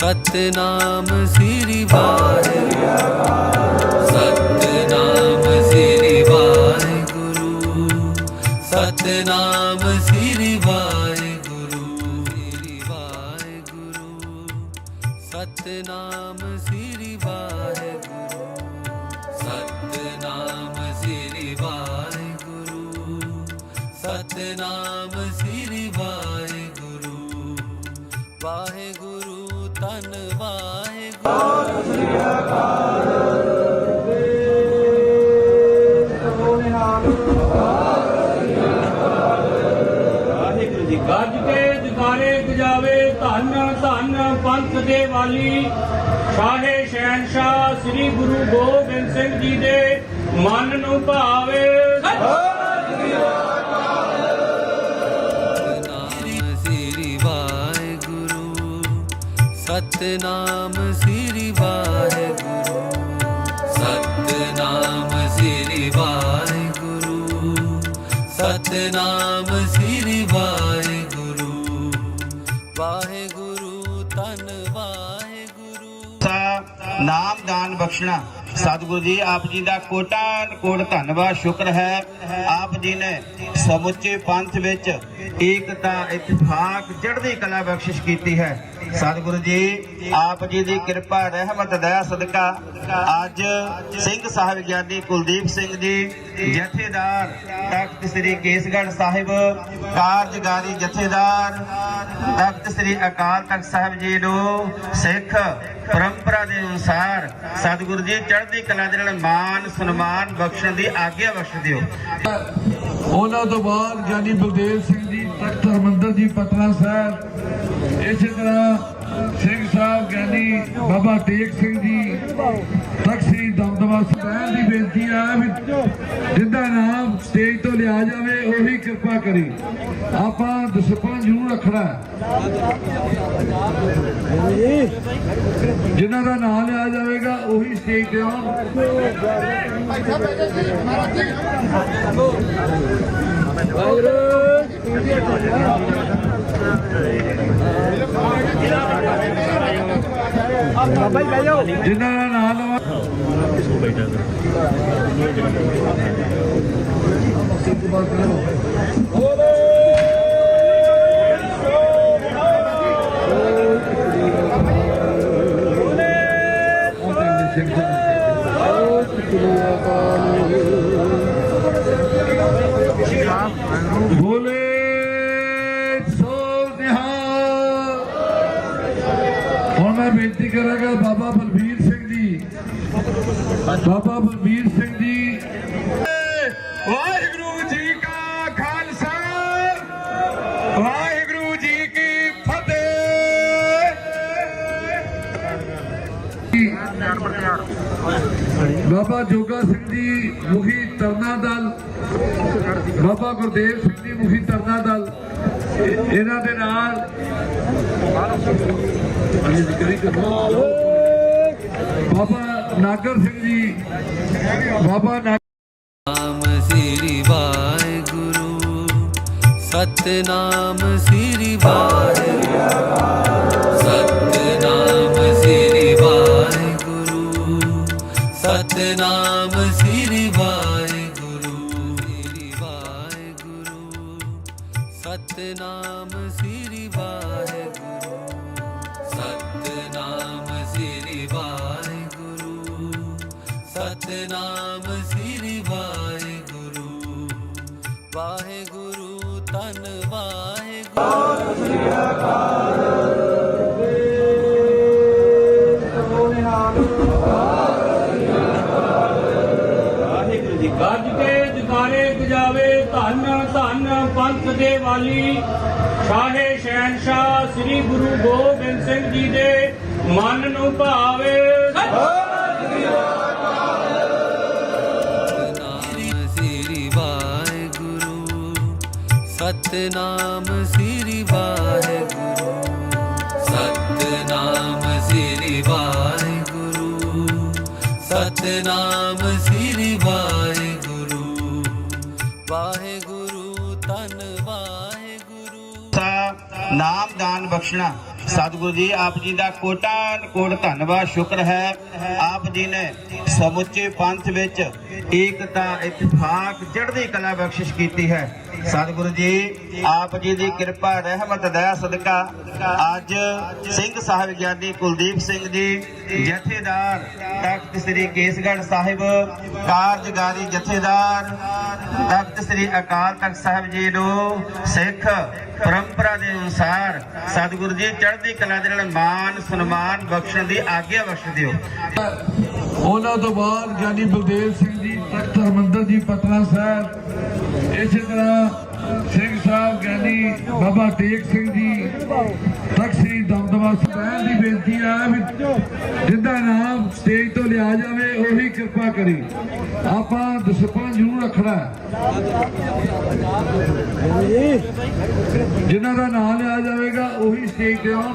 ਸਤਨਾਮ ਸ੍ਰੀ ਵਾਹਿਗੁਰੂ ਗੱਜ ਕੇ ਜਕਾਰੇ ਗਜਾਵੇ ਧੰਨ ਧੰਨ ਪੰਥ ਦੇ ਵਾਲੀ ਸ਼ਾਹੇ ਸ਼ਹਿਨਸ਼ਾਹ ਸ੍ਰੀ ਗੁਰੂ ਗੋਬਿੰਦ ਸਿੰਘ ਜੀ ਦੇ ਮਨ ਨੂੰ ਭਾਵੇ। ਸਤਨਾਮ ਸ੍ਰੀ ਵਾਹਿਗੁਰੂ। ਸਤਨਾਮ ਸ੍ਰੀ ਵਾਹਿਗੁਰੂ। ਸਤਨਾਮ ਸ੍ਰੀ ਵਾਹਿਗੁਰੂ। ਵਾਹਿਗੁਰੂ ਤਨ ਵਾਹਿਗੁਰੂ। ਸਾ ਨਾਮ ਦਾਨ ਬਖਸ਼ਣਾ। ਸਤਿਗੁਰੂ ਜੀ, ਆਪ ਜੀ ਦਾ ਕੋਟਾਨ ਕੋਟ ਧੰਨਵਾਦ, ਸ਼ੁਕਰ ਹੈ। ਆਪ ਜੀ ਨੇ ਸਮੁੱਚੇ ਪੰਥ ਵਿੱਚ ਏਕਤਾ ਇਤਫਾਕ ਚੜ੍ਹਦੀ ਕਲਾ ਬਖਸ਼ਿਸ਼ ਕੀਤੀ ਹੈ। ਸਤਿਗੁਰੂ ਜੀ, ਆਪ ਜੀ ਦੀ ਕਿਰਪਾ, ਰਹਿਮਤ, ਦਇਆ, ਸਦਕਾ ਅੱਜ ਸਿੰਘ ਸਾਹਿਬ ਗਿਆਨੀ ਕੁਲਦੀਪ ਸਿੰਘ ਜੀ, ਜਥੇਦਾਰ ਤਖਤ ਸ੍ਰੀ ਕੇਸਗੜ੍ਹ ਸਾਹਿਬ, ਕਾਰਜਕਾਰੀ ਜਥੇਦਾਰ ਤਖਤ ਸ੍ਰੀ ਅਕਾਲ ਤਖਤ ਸਾਹਿਬ ਜੀ ਨੂੰ ਸਿੱਖ ਪਰੰਪਰਾ ਦੇ ਅਨੁਸਾਰ ਸਤਿਗੁਰੂ ਜੀ ਚੜ੍ਹਦੀ ਕਲਾ ਦੇ ਨਾਲ ਮਾਨ ਸਨਮਾਨ ਬਖਸ਼ਣ ਦੀ, ਆਗਿਆ ਬਖਸ਼ ਦਿਓ। ਉਹਨਾਂ ਤੋਂ ਬਾਅਦ ਗਿਆਨੀ ਬਲਦੇਵ ਸਿੰਘ ਜੀ, ਤਖਤ ਹਰਮੰਦਰ ਜੀ, ਪਟਨਾ ਸਾਹਿਬ, ਇਸੇ ਤਰ੍ਹਾਂ ਸਿੰਘ ਸਾਹਿਬ ਗਿਆਨੀ ਬਾਬਾ ਤੇਗ ਸਿੰਘ ਜੀ ਤਖਤ ਦਮਦਮਾ ਸਾਹਿਬ ਦੀ ਬੇਨਤੀ ਆ ਵੀ ਜਿੰਦਾ ਨਾਮ ਸਟੇਜ ਤੋਂ ਲਿਆ ਜਾਵੇ, ਉਹੀ ਕਿਰਪਾ ਕਰੀ। ਆਪਾਂ ਡਿਸਪਲਿਨ ਜ਼ਰੂਰ ਰੱਖਣਾ। ਹੈ। ਜਿਨ੍ਹਾਂ ਦਾ ਨਾਮ ਲਿਆ ਜਾਵੇਗਾ, ਉਹੀ ਸਟੇਜ ਤੇ ਆਉਣ। ਜਿਨ੍ਹਾਂ ਦਾ ਨਾਮ ਲਵਾ। ਬੋਲੇ ਮੁਖੀ ਤਰਨਾ ਦਲ, ਬਾਬਾ ਗੁਰਦੇਵ ਸਿੰਘ ਜੀ ਮੁਖੀ ਤਰਨਾ ਦਲ, ਇਹਨਾਂ ਦੇ ਨਾਲ ਬਾਬਾ ਨਾਗਰ ਸਿੰਘ ਜੀ, ਬਾਬਾ ਨਾਮ ਸ੍ਰੀ ਵਾਹਿਗੁਰੂ, ਸਤਨਾਮ ਸ੍ਰੀ ਵਾਹਿਗੁਰੂ। ਸਤਨਾਮ ਸ੍ਰੀ ਵਾਹਿਗੁਰੂ ਵਾਹਿਗੁਰੂ ਤਨ ਵਾਹਿਗੁਰੂ। ਵਾਹਿਗੁਰੂ ਜੀ ਗੱਜ ਕੇ ਜਕਾਰੇ ਗਜਾਵੇ ਧੰਨ ਧੰਨ ਪੰਥ ਦੇ ਵਾਲੀ। ਸ਼ਾਹੇ ਸ਼ਹਿਨਸ਼ਾਹ ਸ੍ਰੀ ਗੁਰੂ ਗੋਬਿੰਦ ਸਿੰਘ ਜੀ ਦੇ ਮਨ ਨੂੰ ਭਾਵੇ। ਸਤਨਾਮ ਸ੍ਰੀ ਵਾਹਿਗੁਰੂ। ਸਤਨਾਮ ਸ੍ਰੀ ਵਾਹਿਗੁਰੂ। ਸਤਨਾਮ ਸ੍ਰੀ ਵਾਹਿਗੁਰੂ। ਵਾਹਿਗੁਰੂ ਤਨ ਵਾਹਿਗੁਰੂ। ਨਾਮ ਦਾਨ ਬਖਸ਼ਣਾ। ਸਤਿਗੁਰੂ ਜੀ, ਆਪ ਜੀ ਦਾ ਕੋਟਾਨ ਕੋਟ ਧੰਨਵਾਦ, ਸ਼ੁਕਰ ਹੈ। ਆਪ ਜੀ ਨੇ ਸਮੁੱਚੇ ਪੰਥ ਵਿੱਚ ਏਕਤਾ ਇਤਫਾਕ ਚੜ੍ਹਦੀ ਕਲਾ ਬਖਸ਼ਿਸ਼ ਕੀਤੀ ਹੈ। ਸਤਿਗੁਰੂ ਜੀ, ਆਪ ਜੀ ਦੀ ਕਿਰਪਾ, ਰਹਿਮਤ, ਦਇਆ, ਸਦਕਾ। ਅੱਜ ਸਿੰਘ ਸਾਹਿਬ ਗਿਆਨੀ ਕੁਲਦੀਪ ਸਿੰਘ ਜੀ, ਜਥੇਦਾਰ ਤਖਤ ਸ੍ਰੀ ਕੇਸਗੜ੍ਹ ਸਾਹਿਬ ਕਾਰਜਕਾਰੀ ਜਥੇਦਾਰ ਤਖਤ ਸ੍ਰੀ ਅਕਾਲ ਤਖਤ ਸਾਹਿਬ ਜੀ ਨੂੰ ਸਿੱਖ ਪਰੰਪਰਾ ਦੇ ਅਨੁਸਾਰ ਸਤਿਗੁਰੂ ਜੀ, ਚੜ੍ਹਦੀ ਕਲਾ ਦੇ ਨਾਲ ਮਾਨ, ਸਨਮਾਨ ਬਖਸ਼ਣ ਦੀ ਆਗਿਆ ਬਖਸ਼ ਦਿਓ। ਉਹਨਾਂ ਤੋਂ ਬਾਅਦ ਗਿਆਨੀ ਬਲਦੇਵ ਸਿੰਘ ਜੀ, ਤਖਤ ਹਰਮੰਦਰ ਜੀ, ਪਟਨਾ ਸਾਹਿਬ ਇਸੇ ਤਰ੍ਹਾਂ ਸਿੰਘ ਸਾਹਿਬ ਗਿਆਨੀ ਬਾਬਾ ਟੇਕ ਸਿੰਘ ਜੀ ਤਖਤ ਸ੍ਰੀ ਦਮਦਮਾ ਸਾਹਿਬ ਦੀ ਬੇਨਤੀ ਆ ਵੀ ਜਿੰਦਾ ਨਾਮ ਸਟੇਜ ਤੋਂ ਲਿਆ ਜਾਵੇ ਉਹੀ ਕਿਰਪਾ ਕਰੀ। ਆਪਾਂ ਦਸਪਾਂ ਜ਼ਰੂਰ ਰੱਖਣਾ। ਜਿਨ੍ਹਾਂ ਦਾ ਨਾਮ ਲਿਆ ਜਾਵੇਗਾ ਉਹੀ ਸਟੇਜ ਤੇ ਆਉਣ।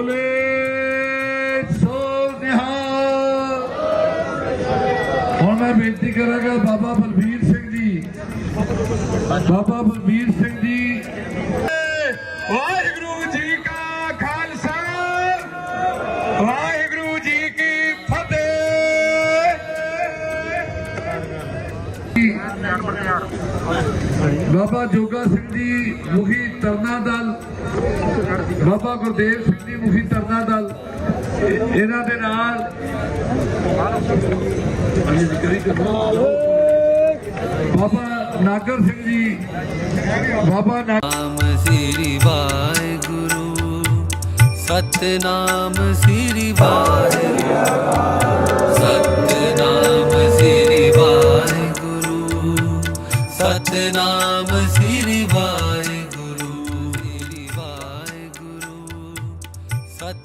ਕਰਾਂਗਾ ਬਾਬਾ ਬਲਬੀਰ ਸਿੰਘ ਜੀ। ਬਾਬਾ ਬਲਬੀਰ ਸਿੰਘ ਜੀ। ਵਾਹਿਗੁਰੂ ਜੀ ਕਾ ਖਾਲਸਾ। ਵਾਹਿਗੁਰੂ ਜੀ ਕੀ ਫਤਿਹ। ਬਾਬਾ ਜੋਗਾ ਸਿੰਘ ਜੀ, ਮੁਖੀ ਤਰਨਾ ਦਲ। ਬਾਬਾ ਗੁਰਦੇਵ ਸਿੰਘ ਜੀ, ਮੁਖੀ ਤਰਨਾ ਦਲ। ਇਹ- ਇਹਨਾਂ ਦੇ ਨਾਲ ਹਾਂਜੀ ਜ਼ਿਕਰ ਹੀ ਕਰੋ। ਬਾਬਾ ਨਾਗਰ ਸਿੰਘ ਜੀ, ਬਾਬਾ ਨਾਮ ਸ੍ਰੀ ਵਾਹਿਗੁਰੂ, ਸਤਨਾਮ ਸ੍ਰੀ ਵਾਹਿਗੁਰੂ, ਸਤਨਾਮ ਸ੍ਰੀ ਵਾਹਿਗੁਰੂ, ਸਤਨਾਮ ਸ੍ਰੀ ਵਾਹਿਗੁਰੂ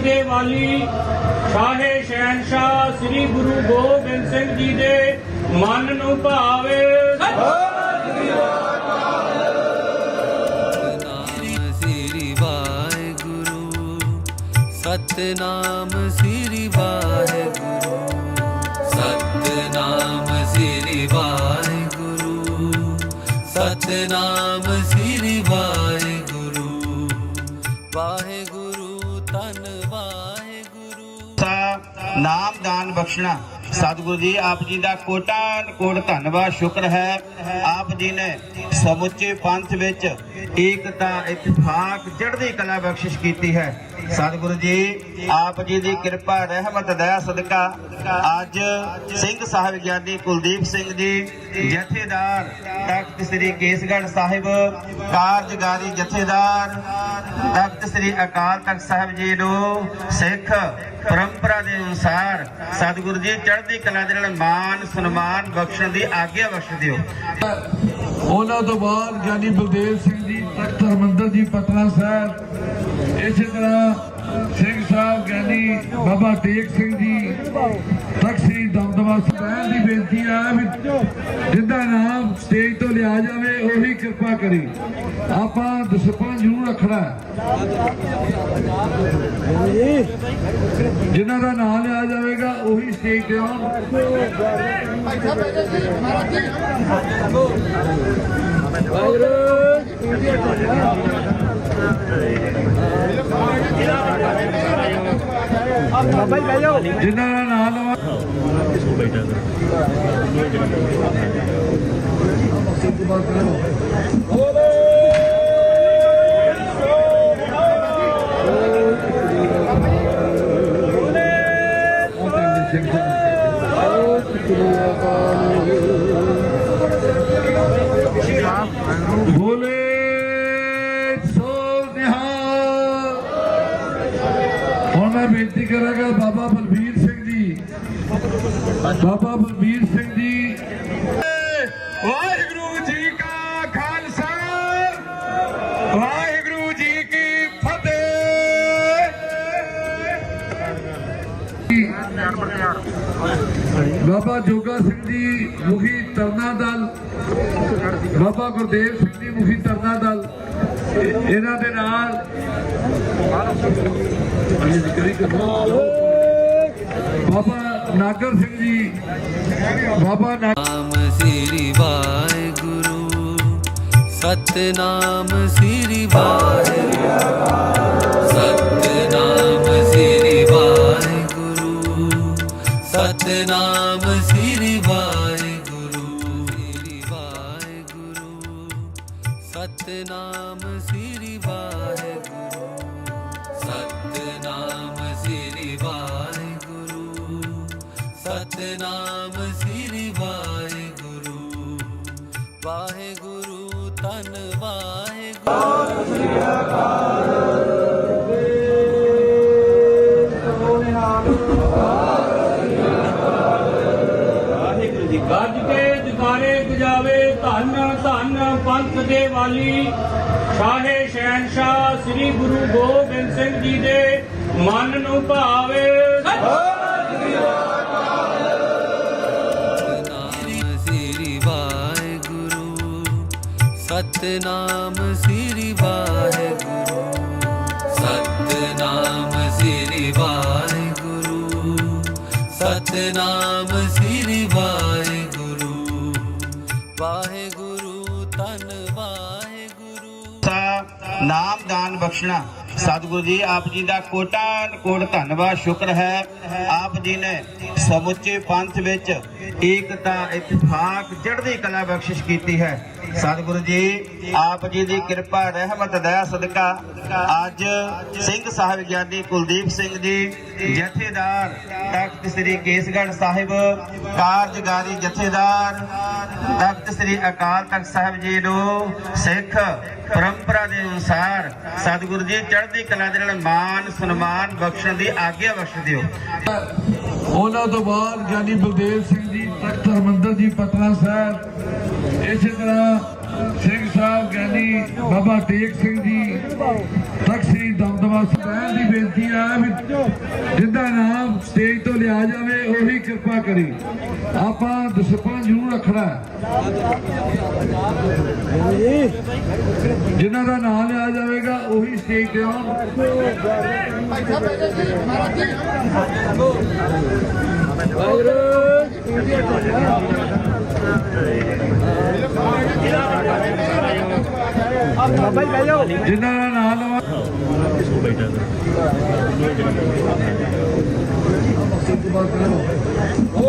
ਦੇ ਵਾਲੀ ਸ਼ਾਹੇ ਸ਼ਹਿਨਸ਼ਾਹ ਸ੍ਰੀ ਗੁਰੂ ਗੋਬਿੰਦ ਸਿੰਘ ਜੀ ਦੇ ਮਨ ਨੂੰ ਭਾਵੇ। ਸਤਨਾਮ ਸ੍ਰੀ ਵਾਹਿਗੁਰੂ, ਸਤਨਾਮ ਸ੍ਰੀ ਵਾਹਿਗੁਰੂ, ਸਤਨਾਮ ਨਾਮਦਾਨ ਬਖਸ਼ਣਾ। ਸਤਿਗੁਰੂ ਜੀ, ਆਪ ਜੀ ਦਾ ਕੋਟਾਨ ਕੋਟ ਧੰਨਵਾਦ, ਸ਼ੁਕਰ ਹੈ। ਆਪ ਜੀ ਨੇ ਸਮੁੱਚੇ ਪੰਥ ਵਿੱਚ ਏਕਤਾ ਇਤਫਾਕ ਚੜ੍ਹਦੀ ਕਲਾ ਬਖਸ਼ਿਸ਼ ਕੀਤੀ ਹੈ। ਸਤਿਗੁਰੂ ਜੀ, ਆਪ ਜੀ ਦੀ ਕਿਰਪਾ, ਰਹਿਮਤ, ਦਇਆ, ਸਦਕਾ। ਅੱਜ ਸਿੰਘ ਸਾਹਿਬ ਗਿਆਨੀ ਕੁਲਦੀਪ ਸਿੰਘ ਜੀ, ਜਥੇਦਾਰ ਤਖਤ ਸ੍ਰੀ ਕੇਸਗੜ੍ਹ ਸਾਹਿਬ ਕਾਰਜਕਾਰੀ ਜਥੇਦਾਰ ਤਖਤ ਸ੍ਰੀ ਅਕਾਲ ਤਖਤ ਸਾਹਿਬ ਜੀ ਨੂੰ ਸਿੱਖ ਪਰੰਪਰਾ ਦੇ ਅਨੁਸਾਰ ਸਤਿਗੁਰੂ ਜੀ, ਚੜ੍ਹਦੀ ਕਲਾ ਦੇ ਨਾਲ ਮਾਨ ਸਨਮਾਨ ਬਖਸ਼ਣ ਦੀ ਆਗਿਆ ਬਖਸ਼ ਦਿਓ। ਉਹਨਾਂ ਤੋਂ ਬਾਅਦ ਗਿਆਨੀ ਬਲਦੇਵ ਸਿੰਘ ਜੀ, ਤਖਤ ਹਰਮੰਦਰ ਜੀ, ਪਟਨਾ ਸਾਹਿਬ ਇਸੇ ਤਰ੍ਹਾਂ ਸਿੰਘ ਸਾਹਿਬ, ਗਿਆਨੀ ਬਾਬਾ ਤੇਗ ਸਿੰਘ ਜੀ ਤਖਤ ਦਮਦਮਾ ਸਾਹਿਬ ਦੀ ਬੇਨਤੀ ਆ ਵੀ ਜਿੰਦਾ ਨਾਮ ਸਟੇਜ ਤੋਂ ਲਿਆ ਜਾਵੇ, ਉਹੀ ਕਿਰਪਾ ਕਰੀ। ਆਪਾਂ ਦਸਪਾਂ ਜ਼ਰੂਰ ਰੱਖਣਾ। ਹੈ। ਜਿਨ੍ਹਾਂ ਦਾ ਨਾਮ ਲਿਆ ਜਾਵੇਗਾ, ਉਹੀ ਸਟੇਜ ਤੇ ਆਉਣ। ਜਿਨ੍ਹਾਂ ਦਾ ਨਾਮ ਲਵਾ। ਕਿਸੋ ਬੈਠਾ ਬੋਲੇ ਕਰਾਂਗਾ ਬਾਬਾ ਬਲਬੀਰ ਸਿੰਘ ਜੀ। ਬਾਬਾ ਬਲਬੀਰ ਸਿੰਘ ਜੀ। ਵਾਹਿਗੁਰੂ ਜੀ ਕਾ ਖਾਲਸਾ। ਵਾਹਿਗੁਰੂ ਜੀ ਕੀ ਫਤਿਹ। ਬਾਬਾ ਜੋਗਾ ਸਿੰਘ ਜੀ, ਮੁਖੀ ਤਰਨਾ ਦਲ। ਬਾਬਾ ਗੁਰਦੇਵ ਸਿੰਘ ਜੀ, ਮੁਖੀ ਤਰਨਾ ਦਲ। ਇਹਨਾਂ ਦੇ ਨਾਲ ਬਾਬਾ ਨਾਗਰ ਸਿੰਘ ਜੀ, ਬਾਬਾ ਨਾਮ ਸ੍ਰੀ ਵਾਹਿਗੁਰੂ, ਸਤਨਾਮ ਸ੍ਰੀ ਵਾਹਿਗੁਰੂ, ਸਤਨਾਮ ਸ੍ਰੀ ਵਾਹਿਗੁਰੂ, ਸਤਨਾਮ ਗੱਜ ਕੇ ਜਕਾਰੇ ਗਜਾਵੇ ਧੰਨ ਧੰਨ ਪੰਥ ਦੇ ਵਾਲੀ ਸ਼ਾਹੇ ਸ਼ਹਿਨਸ਼ਾਹ ਸ੍ਰੀ ਗੁਰੂ ਗੋਬਿੰਦ ਸਿੰਘ ਜੀ ਦੇ ਮਨ ਨੂੰ ਭਾਵੇ। ਸਤਨਾਮ ਨਾਮਦਾਨ ਬਖਸ਼ਣਾ। ਸਤਿਗੁਰੂ ਜੀ, ਆਪ ਜੀ ਦਾ ਕੋਟਾਨ ਕੋਟ ਧੰਨਵਾਦ, ਸ਼ੁਕਰ ਹੈ। ਆਪ ਜੀ ਨੇ ਸਮੁੱਚੇ ਪੰਥ ਵਿੱਚ ਏਕਤਾ ਇਤਫਾਕ ਚੜ੍ਹਦੀ ਕਲਾ ਬਖਸ਼ਿਸ਼ ਕੀਤੀ ਹੈ। ਸਤਿਗੁਰੂ ਜੀ, ਆਪ ਜੀ ਦੀ ਕਿਰਪਾ, ਰਹਿਮਤ, ਦਇਆ, ਸਦਕਾ। ਅੱਜ ਸਿੰਘ ਸਾਹਿਬ ਗਿਆਨੀ ਕੁਲਦੀਪ ਸਿੰਘ ਜੀ, ਜਥੇਦਾਰ ਤਖਤ ਸ੍ਰੀ ਕੇਸਗੜ੍ਹ ਸਾਹਿਬ ਕਾਰਜਕਾਰੀ ਜਥੇਦਾਰ ਤਖਤ ਸ੍ਰੀ ਅਕਾਲ ਤਖਤ ਸਾਹਿਬ ਜੀ ਨੂੰ ਸਿੱਖ ਪਰੰਪਰਾ ਦੇ ਅਨੁਸਾਰ ਸਤਿਗੁਰੂ ਜੀ ਚੜ੍ਹਦੀ ਕਲਾ ਦੇ ਨਾਲ ਮਾਨ, ਸਨਮਾਨ ਬਖਸ਼ਣ ਦੀ ਆਗਿਆ ਬਖਸ਼ ਦਿਓ। ਉਹਨਾਂ ਤੋਂ ਬਾਅਦ ਗਿਆਨੀ ਬਲਦੇਵ ਸਿੰਘ ਜੀ, ਤਖਤ ਹਰਮੰਦਰ ਜੀ ਪਤਲਾ ਸਾਹਿਬ, ਇਸੇ ਤਰ੍ਹਾਂ ਸਿੰਘ ਸਾਹਿਬ, ਗਿਆਨੀ ਬਾਬਾ ਤੇਗ ਸਿੰਘ ਜੀ, ਤਖਤ ਸ੍ਰੀ ਦਮਦਮਾ ਸਾਹਿਬ ਦੀ ਬੇਨਤੀ ਆ ਵੀ ਜਿੰਦਾ ਨਾਮ ਸਟੇਜ ਤੋਂ ਲਿਆ ਜਾਵੇ, ਉਹੀ ਕਿਰਪਾ ਕਰੀ। ਆਪਾਂ ਡਿਸਪਲਿਨ ਜ਼ਰੂਰ ਰੱਖਣਾ। ਹੈ। ਜਿਨ੍ਹਾਂ ਦਾ ਨਾਮ ਲਿਆ ਜਾਵੇਗਾ, ਉਹੀ ਸਟੇਜ ਤੇ ਆਉਣ। ਜਿਨ੍ਹਾਂ ਦਾ ਨਾਮ ਲਵਾ। ਬੋਲੇ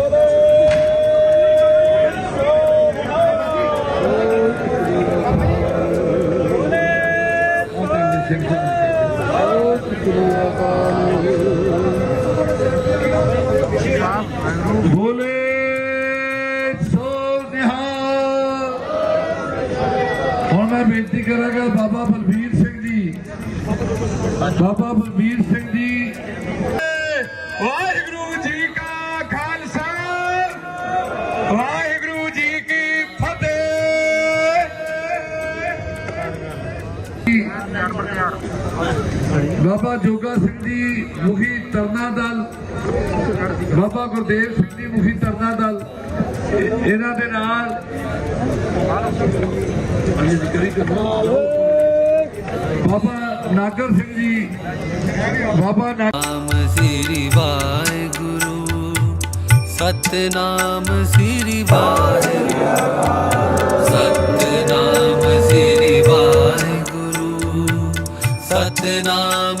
ਜੀ ਮੁਖੀ ਤਰਨਾ ਦਲ, ਬਾਬਾ ਗੁਰਦੇਵ ਸਿੰਘ ਜੀ ਮੁਖੀ ਤਰਨਾ ਦਲ, ਇਹਨਾਂ ਦੇ ਨਾਲ ਬਾਬਾ ਨਾਗਰ ਸਿੰਘ ਜੀ, ਬਾਬਾ ਨਾਮ ਸ੍ਰੀ ਵਾਹਿਗੁਰੂ, ਸਤਨਾਮ ਸ੍ਰੀ ਵਾਹਿਗੁਰੂ, ਸਤਨਾਮ ਸ੍ਰੀ ਵਾਹਿਗੁਰੂ, ਸਤਨਾਮ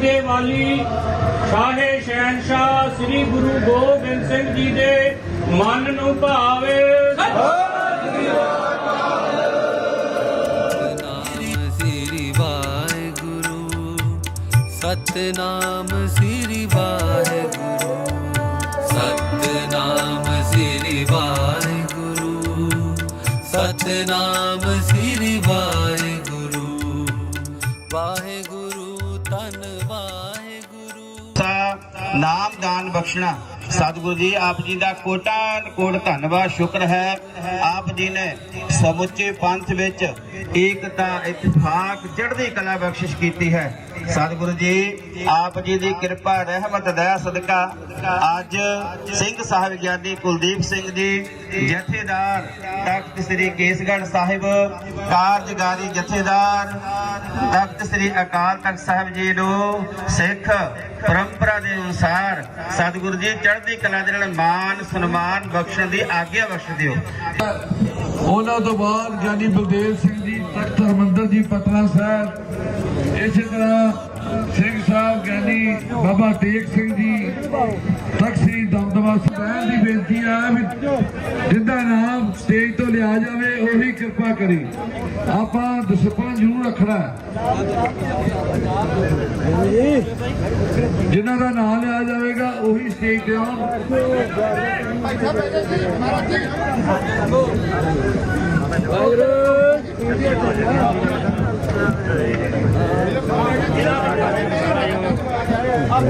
ਦੇ ਵਾਲੀ ਸ਼ਾਹੇ ਸ਼ਹਿਨਸ਼ਾਹ ਸ੍ਰੀ ਗੁਰੂ ਗੋਬਿੰਦ ਸਿੰਘ ਜੀ ਦੇ ਮਨ ਨੂੰ ਭਾਵੇ। ਵਾਹਿਗੁਰੂ ਸਤ ਸਤਨਾਮ ਸ੍ਰੀ ਵਾਹਿਗੁਰੂ, ਸਤਨਾਮ ਸ੍ਰੀ ਵਾਹਿਗੁਰੂ, ਸਤਨਾਮ ਸਾ ਨਾਮ ਦਾਨ ਬਖਸ਼ਣਾ। ਸਤਿਗੁਰੂ ਜੀ, ਆਪ ਜੀ ਦਾ ਕੋਟਾਨ ਕੋਟ ਧੰਨਵਾਦ, ਸ਼ੁਕਰ ਹੈ। ਆਪ ਜੀ ਨੇ ਸਮੁੱਚੇ ਪੰਥ ਵਿੱਚ ਏਕਤਾ ਇਤਫਾਕ ਚੜ੍ਹਦੀ ਕਲਾ ਬਖਸ਼ਿਸ਼ ਕੀਤੀ ਹੈ। ਸਤਿਗੁਰੂ ਜੀ, ਆਪ ਜੀ ਦੀ ਕਿਰਪਾ, ਰਹਿਮਤ, ਦਇਆ, ਸਦਕਾ ਅੱਜ ਸਿੰਘ ਸਾਹਿਬ ਗਿਆਨੀ ਕੁਲਦੀਪ ਸਿੰਘ ਜੀ, ਜਥੇਦਾਰ ਤਖਤ ਸ੍ਰੀ ਕੇਸਗੜ੍ਹ ਸਾਹਿਬ ਕਾਰਜਕਾਰੀ ਜਥੇਦਾਰ ਤਖਤ ਸ੍ਰੀ ਅਕਾਲ ਤਖਤ ਸਾਹਿਬ ਜੀ ਨੂੰ ਸਿੱਖ ਪਰੰਪਰਾ ਦੇ ਅਨੁਸਾਰ ਸਤਿਗੁਰੂ ਜੀ, ਚੜ੍ਹਦੀ ਕਲਾ ਦੇ ਨਾਲ ਮਾਨ ਸਨਮਾਨ ਬਖਸ਼ਣ ਦੀ ਆਗਿਆ ਬਖਸ਼ ਦਿਓ ਉਹਨਾਂ ਤੋਂ ਬਾਅਦ ਗਿਆਨੀ ਬਲਦੇਵ ਸਿੰਘ ਜੀ, ਤਖਤ ਹਰਮੰਦਰ ਜੀ ਪਤਨਾ ਸਾਹਿਬ, ਇਸੇ ਤਰ੍ਹਾਂ ਸਿੰਘ ਸਾਹਿਬ ਗਿਆਨੀ ਬਾਬਾ ਤੇਗ ਸਿੰਘ ਜੀ ਤਖਤ ਦਮਦਮਾ ਸਾਹਿਬ ਦੀ ਬੇਨਤੀ ਆ ਵੀ ਜਿੰਦਾ ਨਾਮ ਸਟੇਜ ਤੋਂ ਲਿਆ ਜਾਵੇ, ਉਹੀ ਕਿਰਪਾ ਕਰੀ। ਆਪਾਂ ਦਸਪਾਂ ਜ਼ਰੂਰ ਰੱਖਣਾ ਜਿਨ੍ਹਾਂ ਦਾ ਨਾਮ ਲਿਆ ਜਾਵੇਗਾ, ਉਹੀ ਸਟੇਜ ਤੇ ਆਉਣ।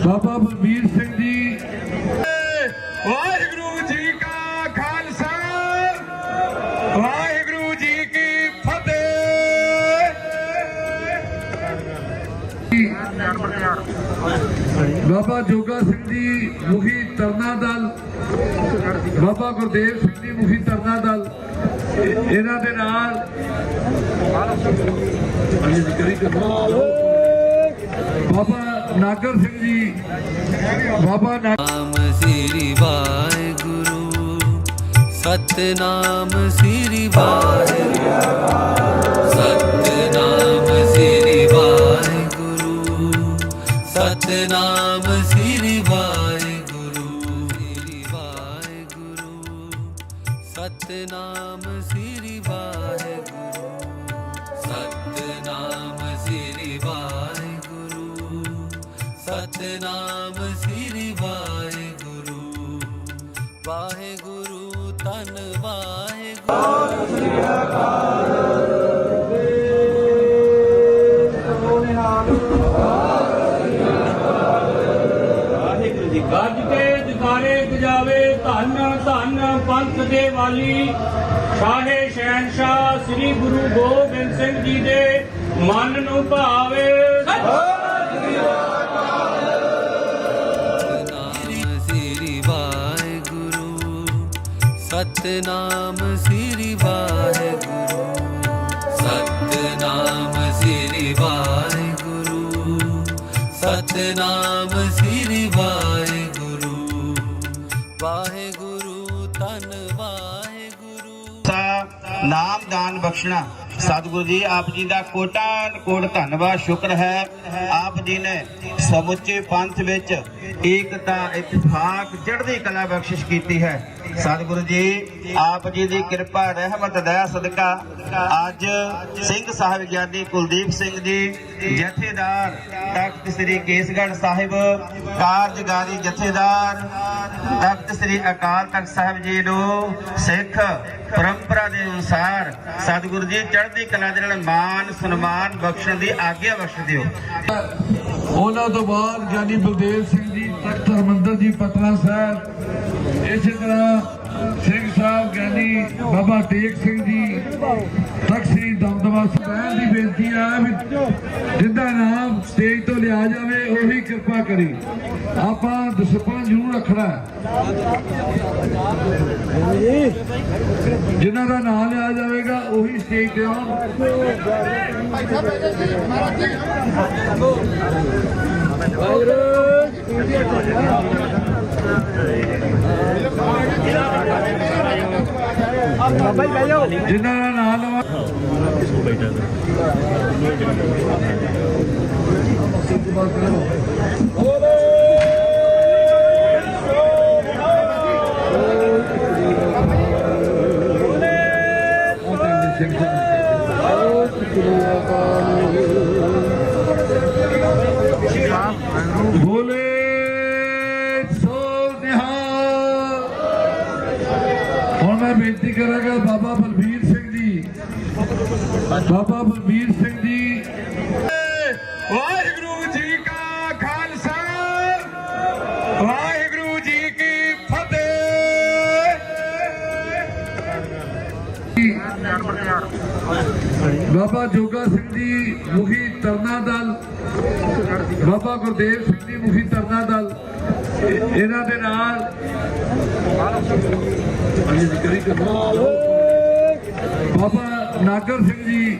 ਬਾਬਾ ਬਲਬੀਰ ਸਿੰਘ ਜੀ। ਵਾਹਿਗੁਰੂ ਜੀ ਕਾ ਖਾਲਸਾ। ਵਾਹਿਗੁਰੂ ਜੀ ਕੀ ਫਤਿਹ। ਬਾਬਾ ਜੋਗਾ ਸਿੰਘ ਜੀ, ਮੁਖੀ ਤਰਨਾ ਦਲ। ਬਾਬਾ ਗੁਰਦੇਵ ਸਿੰਘ ਜੀ, ਮੁਖੀ ਤਰਨਾ ਦਲ। ਇਹਨਾਂ ਦੇ ਨਾਲ ਬਾਬਾ ਨਾਗਰ ਸਿੰਘ ਜੀ, ਬਾਬਾ ਨਾਮ ਸ੍ਰੀ ਵਾਹਿਗੁਰੂ, ਸਤਨਾਮ ਸ੍ਰੀ ਵਾਹਿਗੁਰੂ, ਸਤਨਾਮ ਸ੍ਰੀ ਵਾਹਿਗੁਰੂ, ਸਤਨਾਮ ਸ੍ਰੀ ਵਾਹਿਗੁਰੂ ਸ੍ਰੀ ਵਾਹਿਗੁਰੂ, ਸਤਨਾਮ ਸ੍ਰੀ ਸਤਨਾਮ ਸ੍ਰੀ ਵਾਹਿਗੁਰੂ। ਵਾਹਿਗੁਰੂ ਧੰਨ ਵਾਹਿਗੁਰੂ। ਗੱਜ ਕੇ ਜਕਾਰੇ ਗਜਾਵੇ ਧੰਨ ਧੰਨ ਪੰਥ ਦੇ ਵਾਲੀ ਸ਼ਾਹੇ ਸ਼ਹਿਨਸ਼ਾਹ ਸ੍ਰੀ ਗੁਰੂ ਗੋਬਿੰਦ ਸਿੰਘ ਜੀ ਦੇ ਮਨ ਨੂੰ ਭਾਵੇ। ਸਤਨਾਮ ਸਤਨਾਮ ਸ੍ਰੀ ਵਾਹਿਗੁਰੂ। ਸਤਨਾਮ ਸ੍ਰੀ ਵਾਹਿਗੁਰੂ। ਸਤਨਾਮ ਸ੍ਰੀ ਵਾਹਿਗੁਰੂ। ਵਾਹਿਗੁਰੂ ਧੰਨ ਵਾਹਿਗੁਰੂ। ਨਾਮ ਦਾਨ ਬਖਸ਼ਣਾ। ਸਤਿਗੁਰੂ ਜੀ, ਆਪ ਜੀ ਦਾ ਕੋਟਾਨ ਕੋਟ ਧੰਨਵਾਦ, ਸ਼ੁਕਰ ਹੈ। ਆਪ ਜੀ ਨੇ ਸਮੁੱਚੇ ਪੰਥ ਵਿੱਚ ਏਕਤਾ ਇਤਫਾਕ ਚੜ੍ਹਦੀ ਕਲਾ ਬਖਸ਼ਿਸ਼ ਕੀਤੀ ਹੈ। ਸਤਿਗੁਰੂ ਜੀ, ਆਪ ਜੀ ਦੀ ਕਿਰਪਾ, ਰਹਿਮਤ, ਦਇਆ, ਸਦਕਾ। ਅੱਜ ਸਿੰਘ ਸਾਹਿਬ ਗਿਆਨੀ ਕੁਲਦੀਪ ਸਿੰਘ ਜੀ, ਜਥੇਦਾਰ ਤਖਤ ਸ੍ਰੀ ਕੇਸਗੜ੍ਹ ਸਾਹਿਬ ਕਾਰਜਕਾਰੀ ਜਥੇਦਾਰ ਤਖਤ ਸ੍ਰੀ ਅਕਾਲ ਤਖਤ ਸਾਹਿਬ ਜੀ ਨੂੰ ਸਿੱਖ ਪਰੰਪਰਾ ਦੇ ਅਨੁਸਾਰ ਸਤਿਗੁਰੂ ਜੀ ਚੜ੍ਹਦੀ ਕਲਾ ਦੇ ਨਾਲ ਮਾਨ, ਸਨਮਾਨ ਬਖਸ਼ਣ ਦੀ ਆਗਿਆ ਬਖਸ਼ ਦਿਓ ਉਹਨਾਂ ਤੋਂ ਬਾਅਦ ਗਿਆਨੀ ਬਲਦੇਵ ਸਿੰਘ ਜੀ ਤਖਤ ਹਰਮੰਦਰ ਜੀ, ਪਟਨਾ ਸਾਹਿਬ। ਇਸੇ ਤਰ੍ਹਾਂ ਸਿੰਘ ਸਾਹਿਬ, ਗਿਆਨੀ ਬਾਬਾ ਟੇਕ ਸਿੰਘ ਜੀ, ਤਖਤ ਸ੍ਰੀ ਦਮਦਮਾ ਵਾਸਤੇ ਦੀ ਬੇਨਤੀ ਆ ਵੀ ਜਿੰਦਾ ਨਾਮ ਸਟੇਜ ਤੋਂ ਲਿਆ ਜਾਵੇ, ਉਹੀ ਕਿਰਪਾ ਕਰੀ। ਆਪਾਂ ਡਿਸਪਲਿਨ ਜ਼ਰੂਰ ਰੱਖਣਾ। ਹੈ। ਜਿਨ੍ਹਾਂ ਦਾ ਨਾਮ ਲਿਆ ਜਾਵੇਗਾ, ਉਹੀ ਸਟੇਜ ਤੇ ਆਉਣ। ਜਿਨ੍ਹਾਂ ਦਾ ਨਾਮ ਲਵਾ। ਬੋਲੇ ਸੋ ਨਿਹਾਲ ਹੁਣ ਮੈਂ ਬੇਨਤੀ ਕਰਾਂਗਾ ਬਾਬਾ ਬਲਬੀਰ ਸਿੰਘ ਜੀ ਬਾਬਾ ਬਲਬੀਰ ਸਿੰਘ ਜੀ ਵਾਹਿਗੁਰੂ ਜੀ ਕਾ ਖਾਲਸਾ ਵਾਹਿਗੁਰੂ ਜੀ ਕੀ ਫਤਿਹ ਬਾਬਾ ਜੋਗਾ ਸਿੰਘ ਜੀ ਮੁਖੀ ਤਰਨਾ ਦਲ ਬਾਬਾ ਗੁਰਦੇਵ ਸਿੰਘ ਜੀ ਮੁਖੀ ਤਰਨਾ ਦਲ ਇਹਨਾਂ ਦੇ ਨਾਲ ਬਾਬਾ ਨਾਗਰ ਸਿੰਘ ਜੀ